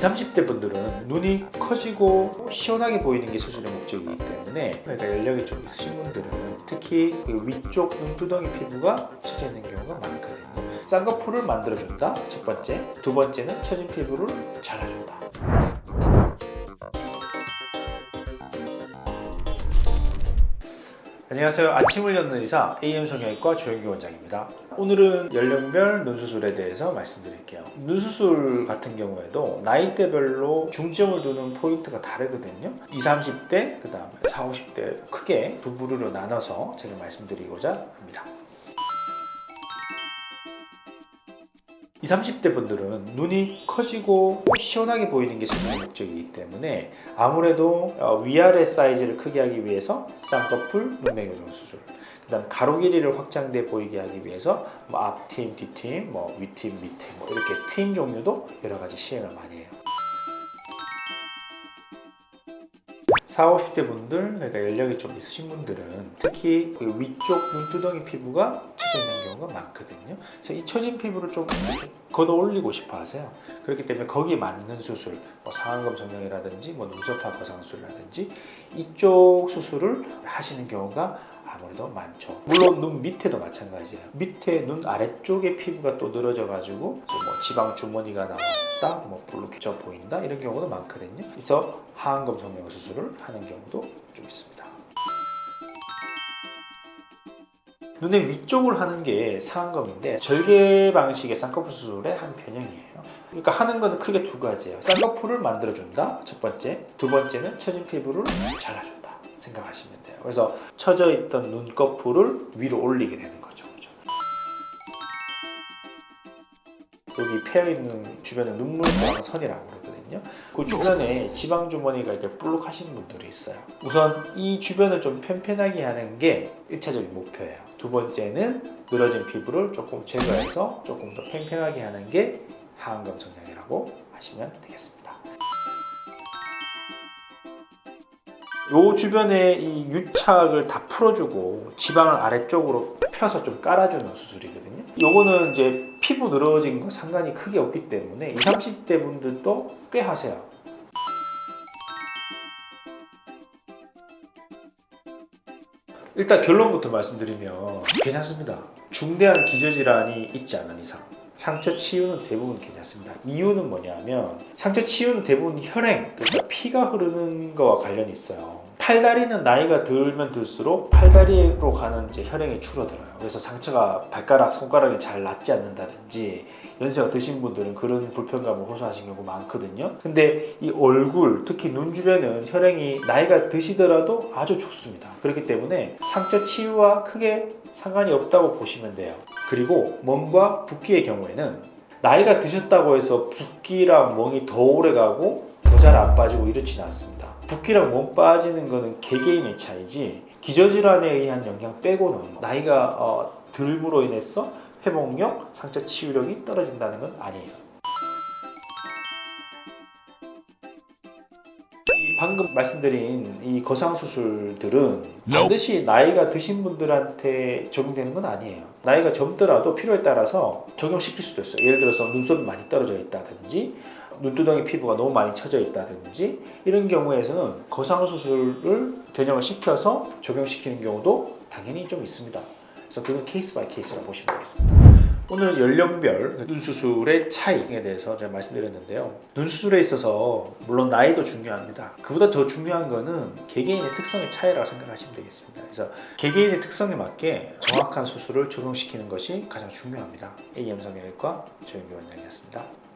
30대 분들은 눈이 커지고 시원하게 보이는 게 수술의 목적이기 때문에 그러니까 연령이 좀 있으신 분들은 특히 그 위쪽 눈두덩이 피부가 처져 있는 경우가 많거든요. 쌍꺼풀을 만들어준다. 첫 번째. 두 번째는 처진 피부를 잘라준다. 안녕하세요. 아침을 여는 의사 AM 성형외과 조영기 원장입니다. 오늘은 연령별 눈수술에 대해서 말씀드릴게요. 눈수술 같은 경우에도 나이대별로 중점을 두는 포인트가 다르거든요. 20, 30대, 그 다음에 40, 50대 크게 두 부류로 나눠서 제가 말씀드리고자 합니다. 20, 30대 분들은 눈이 커지고 시원하게 보이는 게 수술의 목적이기 때문에 아무래도 어, 위아래 사이즈를 크게 하기 위해서 쌍꺼풀, 눈매 교정 수술 그다음 가로 길이를 확장돼 보이게 하기 위해서 뭐 앞팀, 뒷팀, 뭐 윗팀, 밑팀 뭐 이렇게 팀 종류도 여러 가지 시행을 많이 해요. 40, 50대 분들, 그러니까 연령이 좀 있으신 분들은 특히 그 위쪽 눈두덩이 피부가 처져 있는 경우가 많거든요. 그래서 이 처진 피부를 좀 걷어 올리고 싶어 하세요. 그렇기 때문에 거기에 맞는 수술, 뭐 상안검 성형이라든지 뭐 눈썹화 거상술이라든지 이쪽 수술을 하시는 경우가 아무래도 많죠. 물론 눈 밑에도 마찬가지예요. 밑에 눈 아래쪽에 피부가 또 늘어져 가지고 뭐 지방 주머니가 나왔다, 뭐 볼록해져 보인다 이런 경우도 많거든요. 그래서 하안검 성형 수술을 하는 경우도 좀 있습니다. 눈의 위쪽을 하는 게 상안검인데 절개 방식의 쌍꺼풀 수술의 한 변형이에요. 그러니까 하는 거는 크게 두 가지예요. 쌍꺼풀을 만들어준다. 첫 번째. 두 번째는 처진 피부를 잘라준다. 생각하시면 돼요. 그래서 처져 있던 눈꺼풀을 위로 올리게 되는 거죠. 그죠? 여기 패여 있는 주변에 눈물방 선이라고 그러거든요. 그 주변에 지방 주머니가 이렇게 볼록하신 분들이 있어요. 우선 이 주변을 좀 편편하게 하는 게 1차적인 목표예요. 두 번째는 늘어진 피부를 조금 제거해서 조금 더 팽팽하게 하는 게 하안검 성형이라고 하시면 되겠습니다. 요 주변에 이 유착을 다 풀어주고 지방을 아래쪽으로 펴서 좀 깔아주는 수술이거든요. 요거는 이제 피부 늘어진 거 상관이 크게 없기 때문에 20, 30대 분들도 꽤 하세요. 일단 결론부터 말씀드리면 괜찮습니다. 중대한 기저질환이 있지 않은 이상 상처 치유는 대부분 괜찮습니다. 이유는 뭐냐면 상처 치유는 대부분 혈행, 그러니까 피가 흐르는 거와 관련이 있어요. 팔다리는 나이가 들면 들수록 팔다리로 가는 이제 혈행이 줄어들어요. 그래서 상처가 발가락, 손가락에 잘 낫지 않는다든지 연세가 드신 분들은 그런 불편감을 호소하시는 경우가 많거든요. 근데 이 얼굴, 특히 눈 주변은 혈행이 나이가 드시더라도 아주 좋습니다. 그렇기 때문에 상처 치유와 크게 상관이 없다고 보시면 돼요. 그리고 멍과 붓기의 경우에는 나이가 드셨다고 해서 붓기랑 멍이 더 오래 가고 더 잘 안 빠지고 이렇지는 않습니다. 붓기랑 멍 빠지는 거는 개개인의 차이지 기저질환에 의한 영향 빼고는 나이가 어, 덜므로 인해서 회복력, 상처 치유력이 떨어진다는 건 아니에요. 이 방금 말씀드린 이 거상 수술들은 반드시 나이가 드신 분들한테 적용되는 건 아니에요. 나이가 젊더라도 필요에 따라서 적용시킬 수도 있어요. 예를 들어서 눈썹이 많이 떨어져 있다든지 눈두덩이 피부가 너무 많이 처져 있다든지 이런 경우에서는 거상 수술을 변형을 시켜서 적용시키는 경우도 당연히 좀 있습니다. 그래서 그건 케이스 바이 케이스라 보시면 되겠습니다. 오늘 연령별 눈 수술의 차이에 대해서 제가 말씀드렸는데요. 눈 수술에 있어서 물론 나이도 중요합니다. 그보다 더 중요한 거는 개개인의 특성의 차이라고 생각하시면 되겠습니다. 그래서 개개인의 특성에 맞게 정확한 수술을 적용시키는 것이 가장 중요합니다. AM 성형외과 조영기 원장이었습니다.